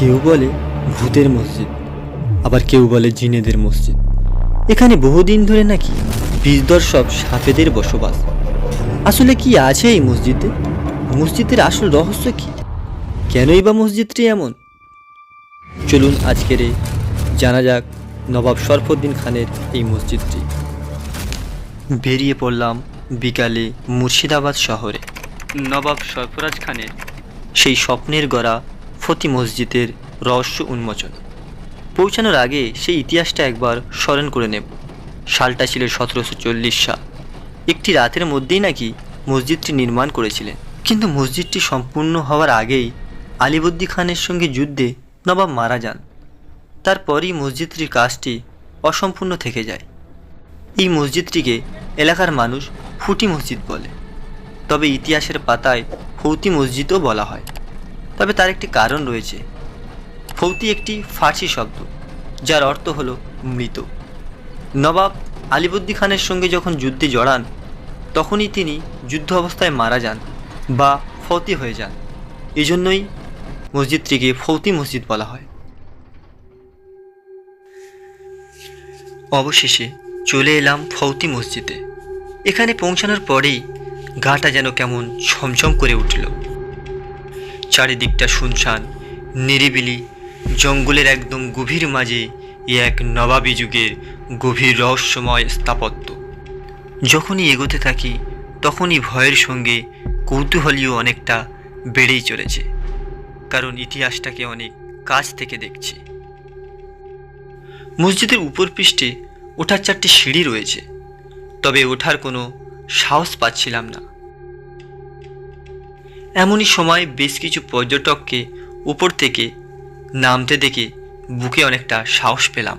কেউ বলে ভূতের মসজিদ আবার কেউ বলে জিনেদের মসজিদ। এখানে বহুদিন ধরে নাকি বীজদর্শক সাপেদের বসবাস। আসলে কি আছে এই মসজিদে? মসজিদের আসল রহস্য কি? কেনই বা মসজিদটি এমন? চলুন আজকের জানা যাক নবাব শরফুদ্দিন খানের এই মসজিদটি। বেরিয়ে পড়লাম বিকালে মুর্শিদাবাদ শহরে। নবাব সরফরাজ খানের সেই স্বপ্নের গড়া ফতি মসজিদের রহস্য উন্মোচন। পৌঁছানোর আগে সেই ইতিহাসটা একবার স্মরণ করে নেব। সালটা ছিল সতেরোশো চল্লিশ সাল। একটি রাতের মধ্যেই নাকি মসজিদটি নির্মাণ করেছিলেন। কিন্তু মসজিদটি সম্পূর্ণ হওয়ার আগেই আলিবদ্দি খানের সঙ্গে যুদ্ধে নবাব মারা যান। তারপরই মসজিদটির কাজটি অসম্পূর্ণ থেকে যায়। এই মসজিদটিকে এলাকার মানুষ ফুটি মসজিদ বলে। তবে ইতিহাসের পাতায় ফৌতি মসজিদও বলা হয়। তবে তার একটি কারণ রয়েছে। ফৌতি একটি ফার্সি শব্দ, যার অর্থ হল মৃত। নবাব আলিবদ্দি খানের সঙ্গে যখন যুদ্ধে জড়ান, তখনই তিনি যুদ্ধ অবস্থায় মারা যান বা ফৌতি হয়ে যান। এজন্যই মসজিদটিকে ফৌতি মসজিদ বলা হয়। অবশেষে চলে এলাম ফৌতি মসজিদে। এখানে পৌঁছানোর পরেই গাটা যেন কেমন ছমছম করে উঠল। চারিদিকটা শুনশান, নিরিবিলি, জঙ্গলের একদম গভীর মাঝে এ এক নবাবী যুগের গভীর রহস্যময় স্থাপত্য। যখনই এগোতে থাকি, তখনই ভয়ের সঙ্গে কৌতূহলীয় অনেকটা বেড়েই চলেছে, কারণ ইতিহাসটাকে অনেক কাছ থেকে দেখছি। মসজিদের উপর পৃষ্ঠে ওঠার চারটি সিঁড়ি রয়েছে, তবে ওঠার কোনো সাহস পাচ্ছিলাম না। এমনই সময় বেশ কিছু পর্যটককে উপর থেকে নামতে দেখে বুকে অনেকটা সাহস পেলাম।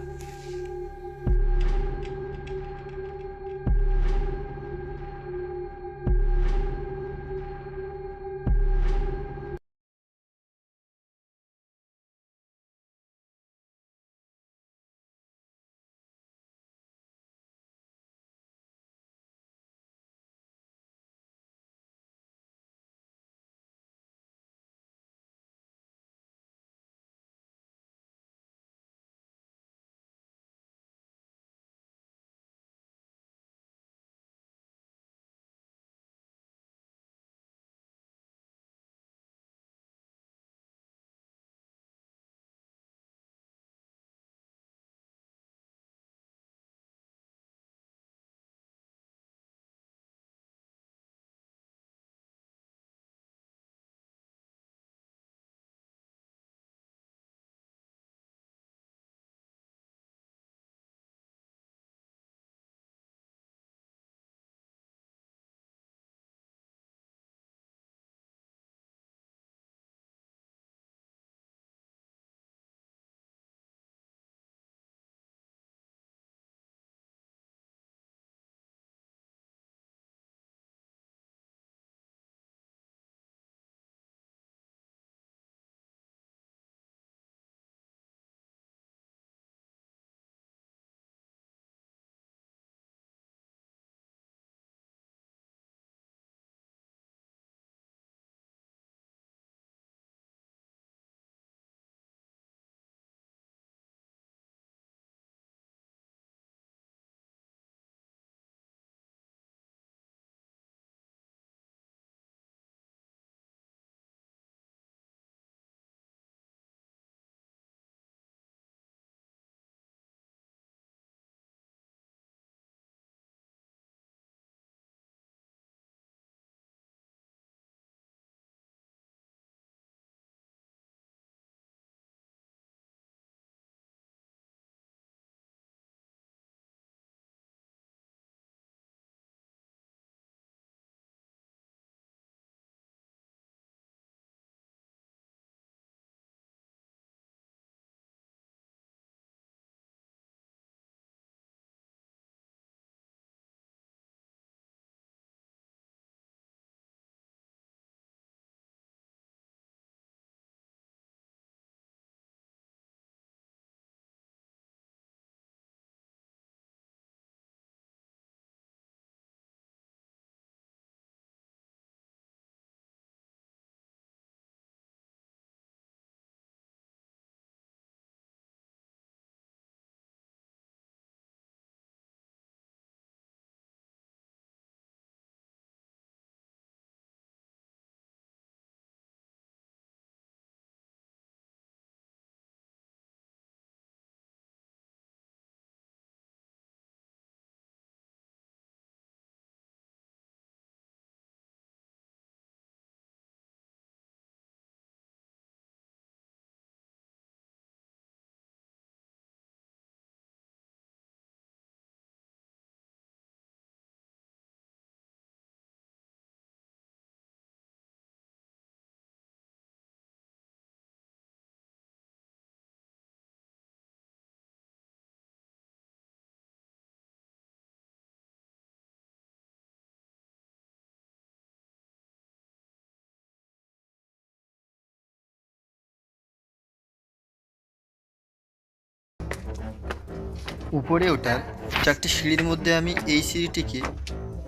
উপরে ওঠার চারটি সিঁড়ির মধ্যে আমি এই সিঁড়িটিকে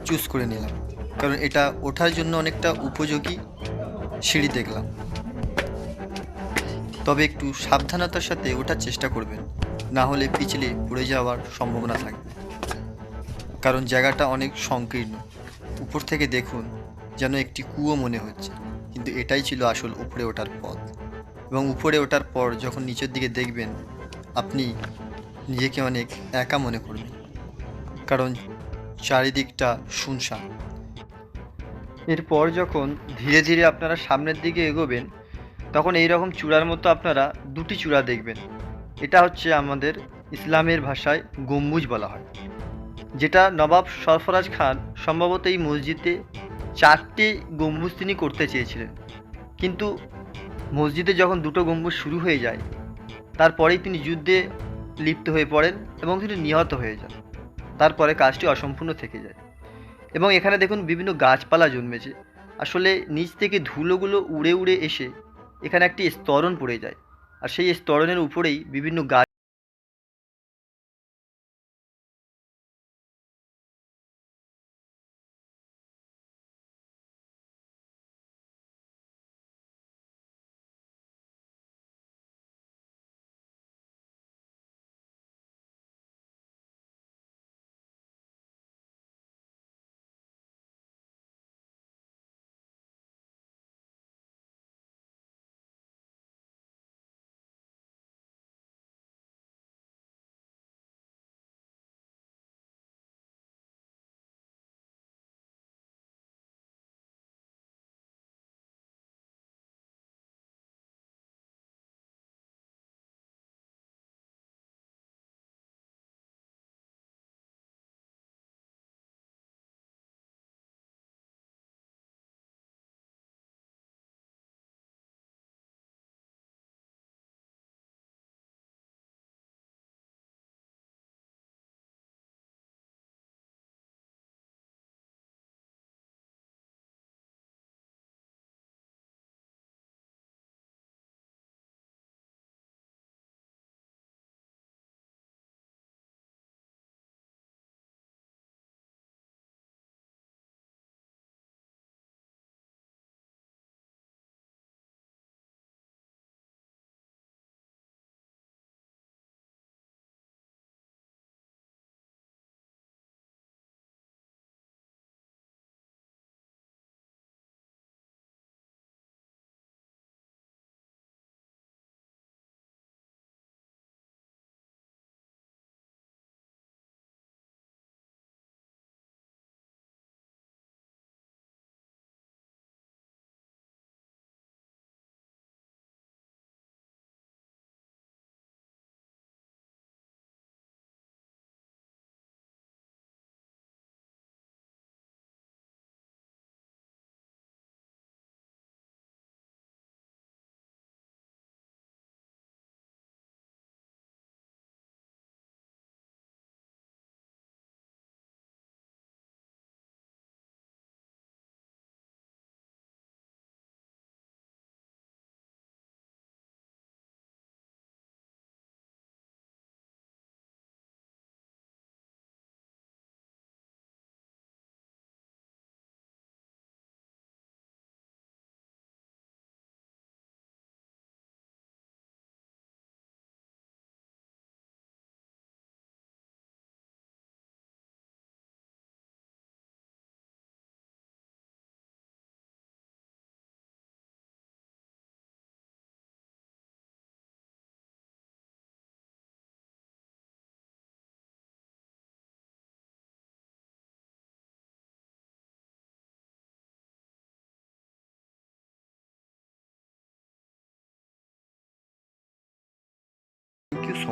চুজ করে নিলাম। কারণ এটা ওঠার জন্য অনেকটা উপযোগী সিঁড়ি দেখলাম। তবে একটু সাবধানতার সাথে ওঠার চেষ্টা করবেন, না হলে পিছলে পড়ে যাওয়ার সম্ভাবনা থাকবে। কারণ জায়গাটা অনেক সংকীর্ণ। উপর থেকে দেখুন যেন একটি কুয়ো মনে হচ্ছে, কিন্তু এটাই ছিল আসল উপরে ওঠার পথ। এবং উপরে ওঠার পর যখন নিচের দিকে দেখবেন, আপনি নিজেকে অনেক একা মনে করবেন কারণ চারিদিকটা শুনশান। এরপর যখন ধীরে ধীরে আপনারা সামনের দিকে এগোবেন, তখন এই রকম চূড়ার মতো আপনারা দুটি চূড়া দেখবেন। এটা হচ্ছে আমাদের ইসলামের ভাষায় গম্বুজ বলা হয়। যেটা নবাব সরফরাজ খান সম্ভবত এই মসজিদে চারটি গম্বুজ তিনি করতে চেয়েছিলেন। কিন্তু মসজিদে যখন দুটো গম্বুজ শুরু হয়ে যায়, তারপরেই তিনি যুদ্ধে লিপ্ত হয়ে পড়েন এবং তিনি নিহত হয়ে যান। তারপরে কাজটি অসম্পূর্ণ থেকে যায়। এবং এখানে দেখুন বিভিন্ন গাছপালা জন্মেছে। আসলে নিচ থেকে ধুলোগুলো উড়ে উড়ে এসে এখানে একটি স্তরণ পড়ে যায়। আর সেই স্তরণের উপরেই বিভিন্ন গাছ